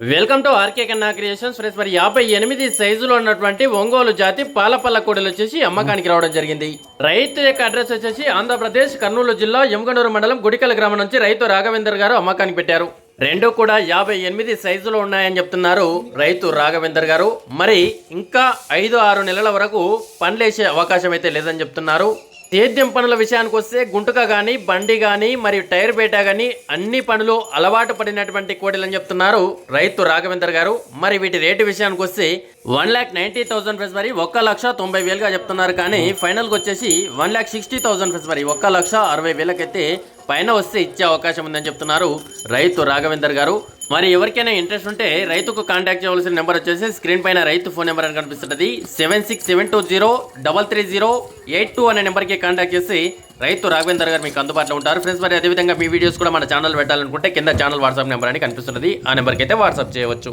Welcome to RK Kanna creations. Friends మరి యాభై ఎనిమిది సైజులో ఉన్నటువంటి ఒంగోలు జాతి పాలపల్ల కోడలు వచ్చేసి అమ్మకానికి రావడం జరిగింది. రైతు యొక్క అడ్రస్ వచ్చేసి ఆంధ్రప్రదేశ్ కర్నూలు జిల్లా యమగనూరు మండలం గుడికల గ్రామం నుంచి రైతు రాఘవేందర్ గారు అమ్మకానికి పెట్టారు. రెండు కూడా యాభై ఎనిమిది సైజులో ఉన్నాయని చెప్తున్నారు రైతు రాఘవేందర్ గారు. మరి ఇంకా ఐదు ఆరు నెలల వరకు పండ్లేసే అవకాశం అయితే లేదని చెప్తున్నారు. సేద్యం పనుల విషయానికి వస్తే గుంటక కానీ బండి కానీ మరియు టైర్ బేట కానీ అన్ని పనులు అలవాటు పడినటువంటి కోడలని చెప్తున్నారు రైతు రాఘవేందర్ గారు. మరి వీటి రేటు విషయానికి వస్తే వన్ ల్యాక్ నైంటీ థౌసండ్ ఫెస్ మరి ఒక్క లక్ష తొంభై వేలుగా చెప్తున్నారు కానీ ఫైనల్కి వచ్చేసి వన్ ల్యాక్ సిక్స్టీ థౌసండ్ ఫెస్ మరి ఒక్క లక్ష అరవై వేలకైతే పైన వస్తే ఇచ్చే అవకాశం ఉందని చెప్తున్నారు రైతు రాఘవేందర్ గారు. మరి ఎవరికైనా ఇంట్రెస్ట్ ఉంటే రైతుకు కాంటాక్ట్ చేయవలసిన నెంబర్ వచ్చేసి స్క్రీన్ పైన రైతు ఫోన్ నెంబర్ అని కనిపిస్తుంది seven six seven two zero double three zero eight two అనే నెంబర్కి కాంటాక్ట్ చేసి రైతు రాఘవేందర్ గారు మీకు అందుబాటులో ఉంటారు. ఫ్రెండ్స్ మరి అదేవిధంగా మీ వీడియోస్ కూడా మన ఛానల్ పెట్టాలనుకుంటే కింద ఛానల్ వాట్సాప్ నెంబర్ అని కనిపిస్తున్నది. ఆ నెంబర్కి అయితే వాట్సాప్ చేయవచ్చు.